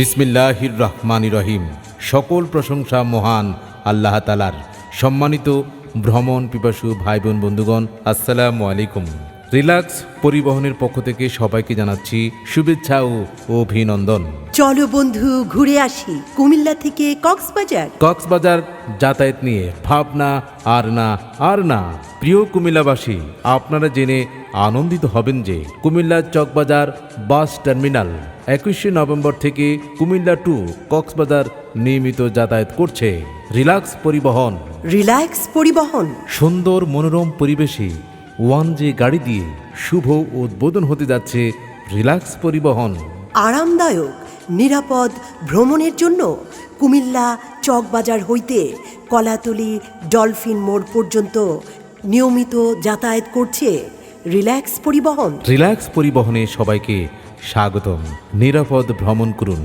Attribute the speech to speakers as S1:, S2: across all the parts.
S1: বিসমিল্লাহির রহমান রহিম সকল প্রশংসা মহান আল্লাহ তালার সম্মানিত ভ্রমণ পিপাসু ভাই বোন বন্ধুগণ আসসালামু আলাইকুম। রিল্যাক্স পরিবহনের পক্ষ থেকে সবাইকে জানাচ্ছি শুভেচ্ছা ও অভিনন্দন।
S2: চলো বন্ধু ঘুরে আসি কুমিল্লা থেকে কক্সবাজার।
S1: কক্সবাজার যাতায়াত নিয়ে ভাবনা আর না আর না। প্রিয় কুমিল্লাবাসী আপনারা জেনে আনন্দিত হবেন যে কুমিল্লা চকবাজার বাস টার্মিনাল একুশে নভেম্বর থেকে কুমিল্লা টু কক্সবাজার নিয়মিত যাতায়াত করছে রিল্যাক্স পরিবহন।
S2: রিল্যাক্স পরিবহন।
S1: সুন্দর মনোরম পরিবেশে ওয়ান যে গাড়ি দিয়ে শুভ উদ্বোধন হতে যাচ্ছে রিল্যাক্স পরিবহন।
S2: আরামদায়ক নিরাপদ ভ্রমণের জন্য কুমিল্লা চকবাজার হইতে কলাতলি ডলফিন মোড় পর্যন্ত নিয়মিত যাতায়াত করছে রিল্যাক্স পরিবহন।
S1: রিল্যাক্স পরিবহনে সবাইকে স্বাগতম। নিরাপদ ভ্রমণ করুন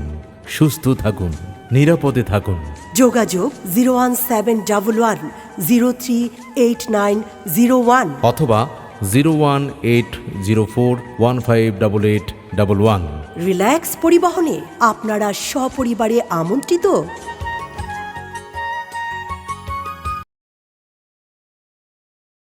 S1: সুস্থ থাকুন নিরাপদে থাকুন।
S2: যোগাযোগ zero one seven double one zero three eight nine zero one.
S1: অথবা zero one eight zero four one five double eight double one.
S2: Relax পরিবহনে আপনারা সপরিবারে আমন্ত্রিত।